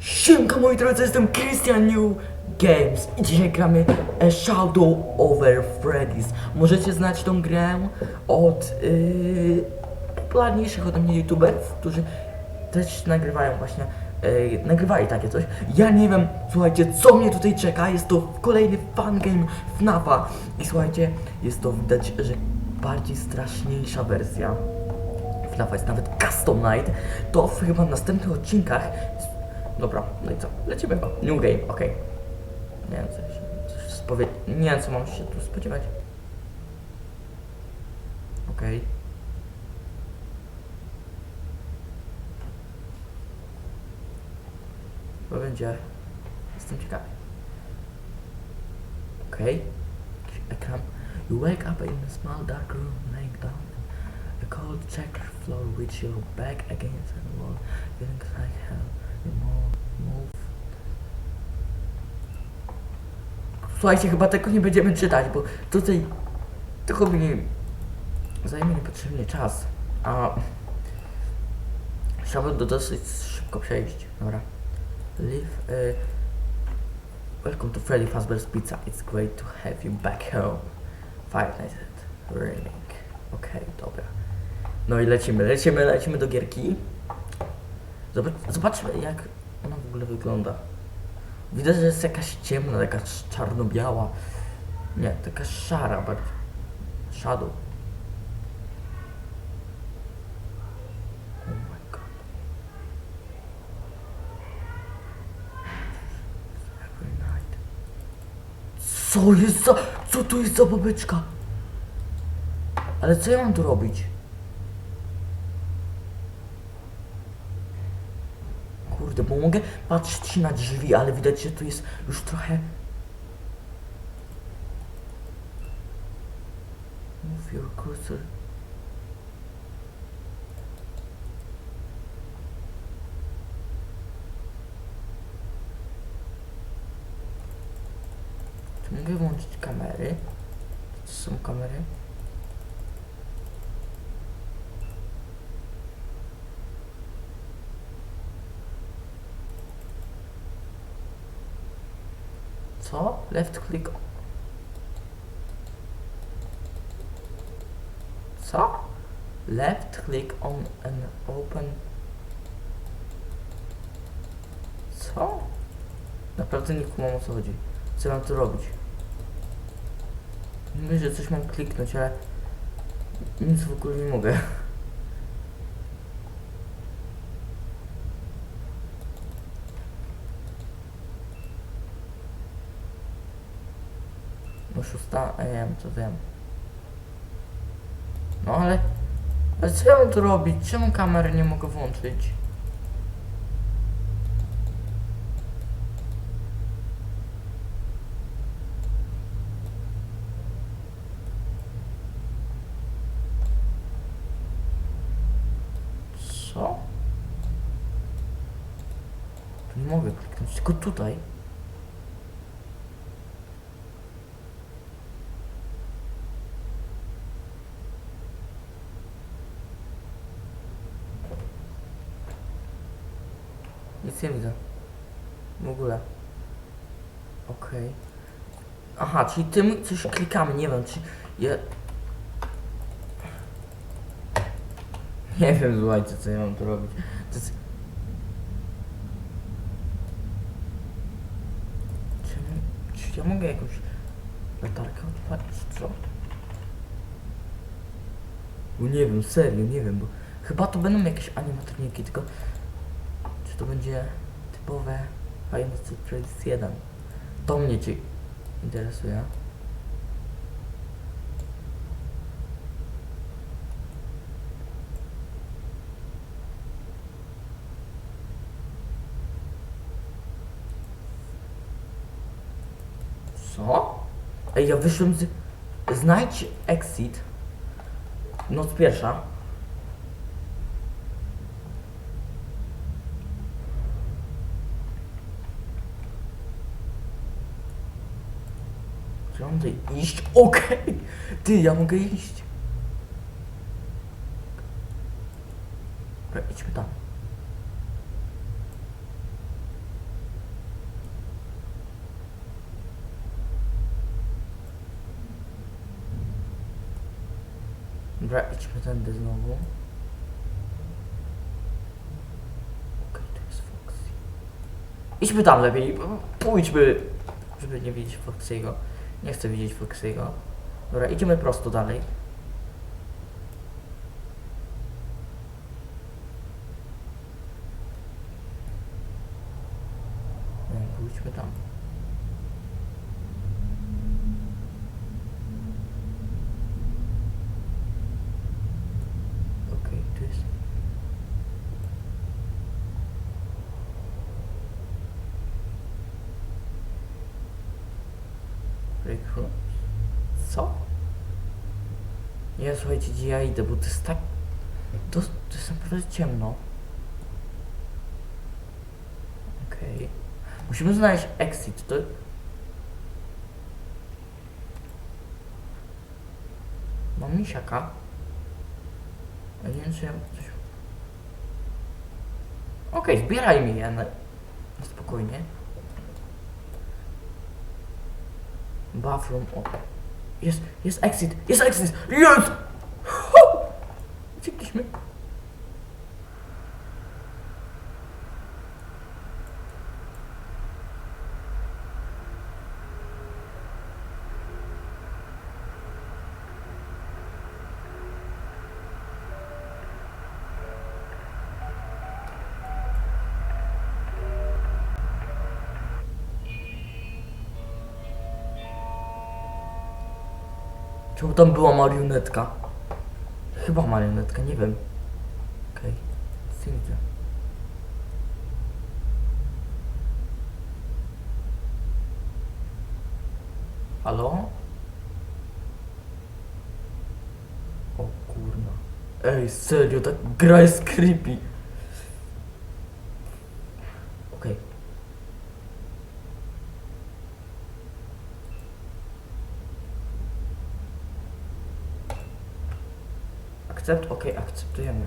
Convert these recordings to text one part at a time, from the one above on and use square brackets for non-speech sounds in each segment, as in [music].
Siemka moi drodzy, jestem Christian New Games i dzisiaj gramy Shadow Over Freddy's. Możecie znać tą grę od yy, popularniejszych ode mnie youtuberów, którzy też nagrywają właśnie, yy, nagrywali takie coś. Ja nie wiem, słuchajcie, co mnie tutaj czeka, jest to kolejny fan game FNAFa i słuchajcie, jest to widać, że bardziej straszniejsza wersja. FNAFa jest nawet Custom Night, to w chyba następnych odcinkach. Dobra, no i co? Lecimy chyba. New game, okej. Nie wiem, coś, coś spowie... Nie wiem, co mam się tu spodziewać. Okej. Co będzie? Jestem ciekawy. Jakiś Ekran. You wake up in a small dark room, laying down a cold checker floor with your back against the wall, feeling like hell. Słuchajcie, chyba tego nie będziemy czytać, bo tutaj tylko mi zajmie niepotrzebnie czas, a chciałbym to dosyć szybko przejść. Dobra. Live. Y Welcome to Freddy Fazbear's Pizza. It's great to have you back home. Five Nights at Raining. Okej, dobra. No i lecimy, lecimy, lecimy do gierki. Zobacz, zobaczmy jak ona w ogóle wygląda. Widać, że jest jakaś ciemna, taka cz- czarno-biała. Nie, taka szara bardziej. Shadow. Oh my god. Co jest za... Co to jest za babeczka? Ale co ja mam tu robić? Kurde, bo mogę patrzeć na drzwi, ale widać, że tu jest już trochę... Move your cursor. Czy mogę włączyć kamery? To są kamery? Co? Left click. Co? Left click on an open. Co? Naprawdę nie kumam o co chodzi. Co mam tu robić? Mówię, że coś mam kliknąć, ale nic w ogóle nie mogę. No szósta, a ja wiem, co wiem. No ale... Ale co ja mam tu robić? Czemu kamery nie mogę włączyć? Co? Tu nie mogę kliknąć, tylko tutaj. Widzę. W ogóle. Okej. Aha, czyli tym coś klikamy, nie wiem, czy ja... Nie wiem, słuchajcie, co ja mam tu robić. To jest... Czy, czy ja mogę jakąś latarkę odpalić, co? Bo nie wiem, serio, nie wiem, bo chyba to będą jakieś animatroniki, tylko to będzie typowe Final Fantasy 1? To mnie ci interesuje. Co? Ej, ja wyszłem z... Znajdź exit. Noc pierwsza. Chcący iść? Okej! Okay. Ty, ja mogę iść. Dobra, idźmy tam. Dobra, idźmy tędy znowu. Okej, to jest Foxy. Idźmy tam lepiej, pójdźmy, żeby nie widzieć Foxy'ego. Nie chcę widzieć Foxy'ego. Dobra, idziemy prosto dalej. Nie, pójdźmy tam. Okej, tu jest... Break rooms? Co? Nie, słuchajcie, gdzie ja idę, bo to jest tak... To, to jest naprawdę ciemno. Okej. Musimy znaleźć exit, to... Mam misiaka. A nie wiem, czy ja coś... Okej, zbierajmy je na... spokojnie. Bathroom, o. Jest, jest exit, jest exit, jest! Hu! Uciekliśmy. Czemu tam była marionetka? Chyba marionetka, nie wiem. Okej, okay. widzę. Halo? O kurna. Ej, serio, ta gra jest creepy. Okej. Akcept? Okej, akceptujemy.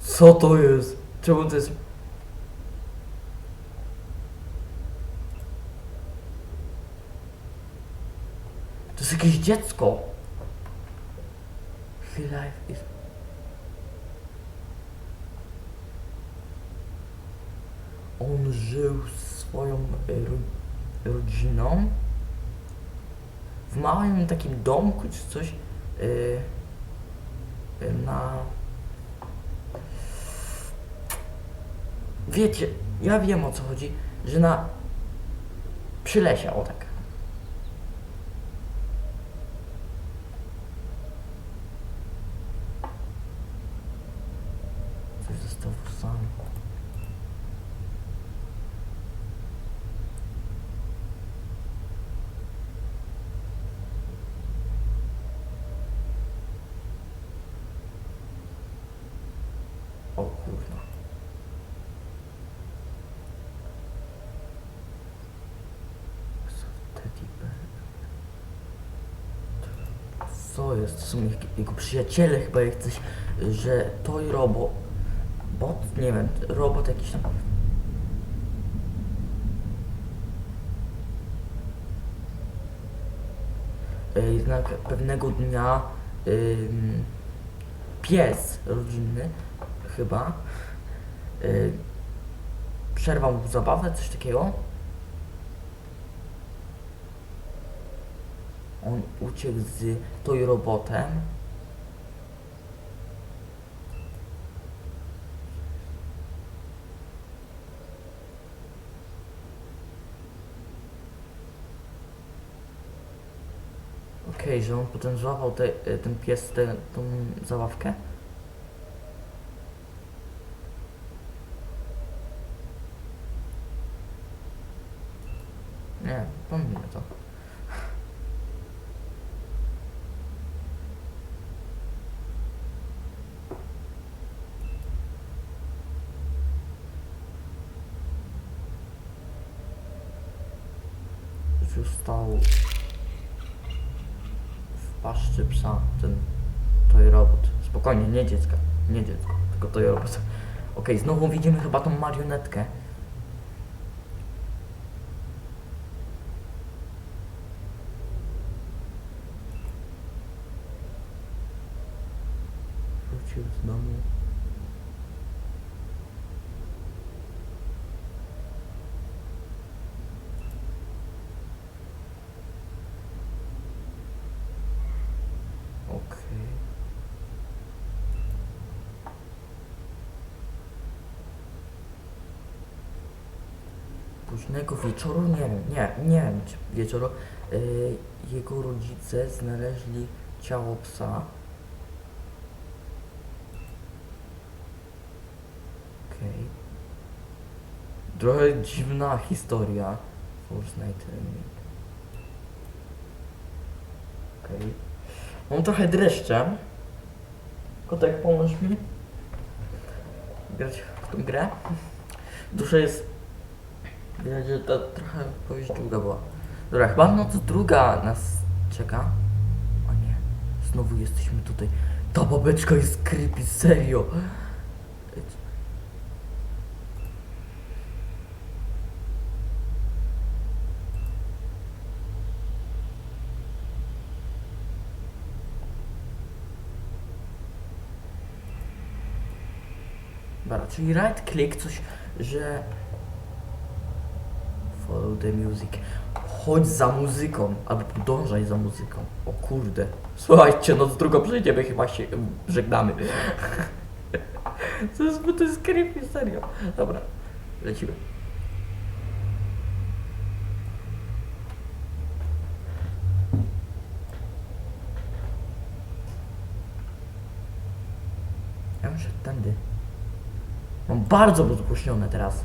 Co to jest? Czemu to jest... To jest jakieś dziecko. Life is... On żył swoją e, ro, rodziną w małym takim domku czy coś e, e, na wiecie, ja wiem o co chodzi, że na przy lesie, o tak. Coś zostało sam. O Co jest? To są jego, przyjaciele chyba jak coś, że to i robot. Bot? Nie wiem, robot jakiś tam. Jednak pewnego dnia ym, pies rodzinny chyba y, przerwał zabawę, coś takiego. On uciekł z toy robotem. Okej, że on potem złapał te, y, ten pies tę tą zabawkę. Nie, pomijmy to. Już stał w paszczy psa ten toj robot. Spokojnie, nie dziecka, nie dziecko, tylko toj robot. Okej, znowu widzimy chyba tą marionetkę. Wrócił z domu. Okej. Późnego wieczoru, nie wiem, nie, nie wiem, czy wieczoru, y, jego rodzice znaleźli ciało psa. Okej. Trochę dziwna historia. Fortnite. Okej. Mam trochę dreszcze. Kotek, pomóż mi. Grać w tą grę. Dusza jest... Widać, że ta trochę powieść długa była. Dobra, chyba noc druga nas czeka. O nie, znowu jesteśmy tutaj. Ta babeczka jest creepy, serio. Dobra, czyli right click, coś, że... The music. Chodź za muzyką, albo podążaj za muzyką. O kurde. Słuchajcie, noc drugą przejdziemy, chyba się żegnamy. [laughs] To jest, to jest creepy, serio. Dobra, lecimy. Ja szedł tędy. Mam bardzo rozgłośnione teraz.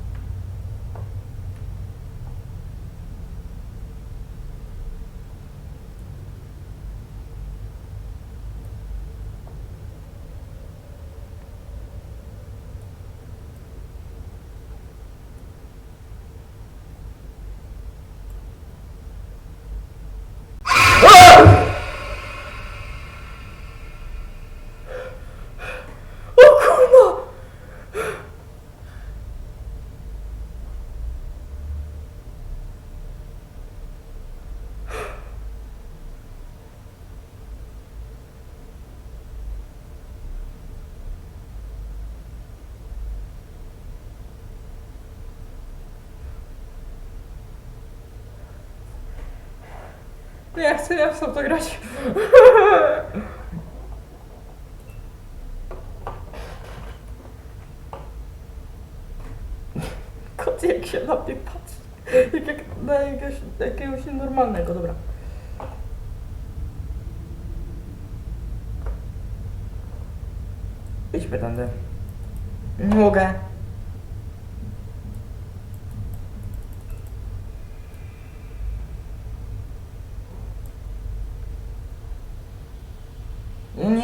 Nie chcę, nie chcę w to grać. Kot jak się na mnie patrzy. Jak, jak na jakiegoś, jakiegoś nienormalnego, dobra. Idźmy tędy. Nie mogę.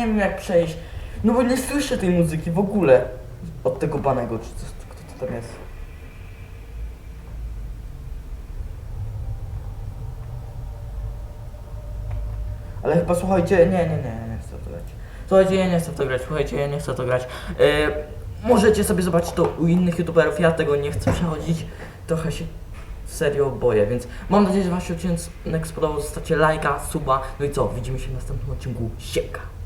Nie wiem jak przejść. No bo nie słyszę tej muzyki w ogóle. Od tego banego, czy co, kto to tam jest. Ale chyba słuchajcie, nie, nie, nie, nie chcę to grać. Słuchajcie, ja nie chcę to grać, słuchajcie, ja nie chcę to grać. Yy, możecie sobie zobaczyć to u innych youtuberów, ja tego nie chcę przechodzić. Trochę się serio boję, więc mam nadzieję, że Wam odcinek spodobał. Zostawcie lajka, suba. No i co, widzimy się w następnym odcinku. Sieka!